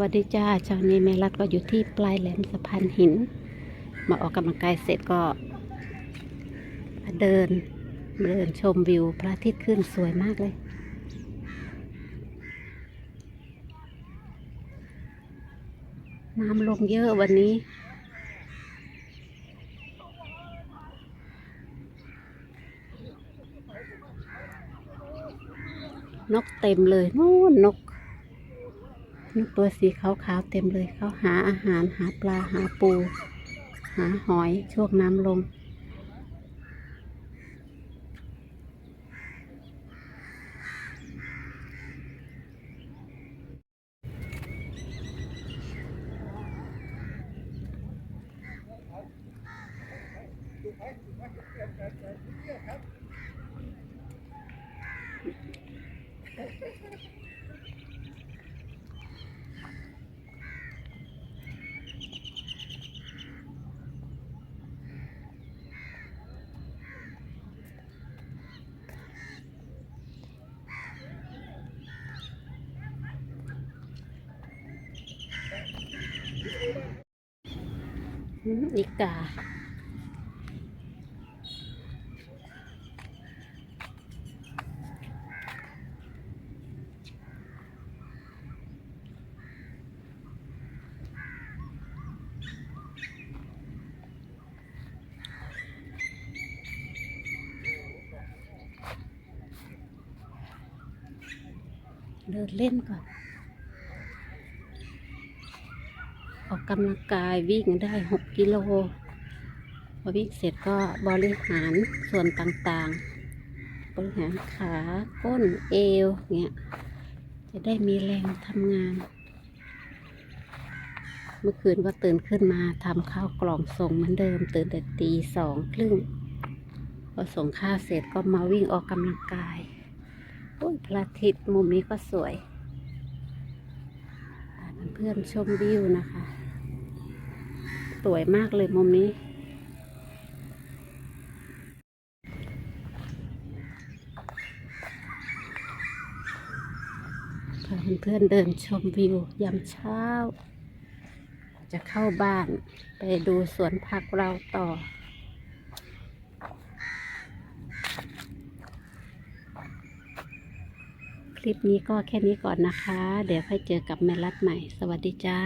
วัสดีจ้าเช้านี้แม่รัดก็อยู่ที่ปลายแหลมสะพานหิน มาออกกำลังกายเสร็จก็มาเดินเดินชมวิวพระอาทิตย์ขึ้นสวยมากเลย น้ำลงเยอะวันนี้นกเต็มเลยนู่นนก นกตัวสีขาวๆเต็มเลยเขาหาอาหารหาปลาหาปู หาหอยช่วงน้ำลงอืม อีกาเดินเล่นก่อน ออกกำลังกายวิ่งได้หกกิโล พอวิ่งเสร็จก็บริหารส่วนต่างๆ บริหารขาก้นเอวเงี้ยจะได้มีแรงทำงาน เมื่อคืนก็ตื่นขึ้นมาทำข้าวกล่องส่งเหมือนเดิม ตื่นแต่ตีสองครึ่งพอส่งข้าวเสร็จก็มาวิ่งออกกำลังกายโอ้ยพระอาทิตย์มุมนี้ก็สวยเพื่อนชมวิวนะคะ สวยมากเลยมุมนี้ พาเพื่อนๆเดินชมวิวยามเช้า จะเข้าบ้านไปดูสวนผักเราต่อคลิปนี้ก็แค่นี้ก่อนนะคะ เดี๋ยวค่อยเจอกับแม่รัดใหม่ สวัสดีจ้า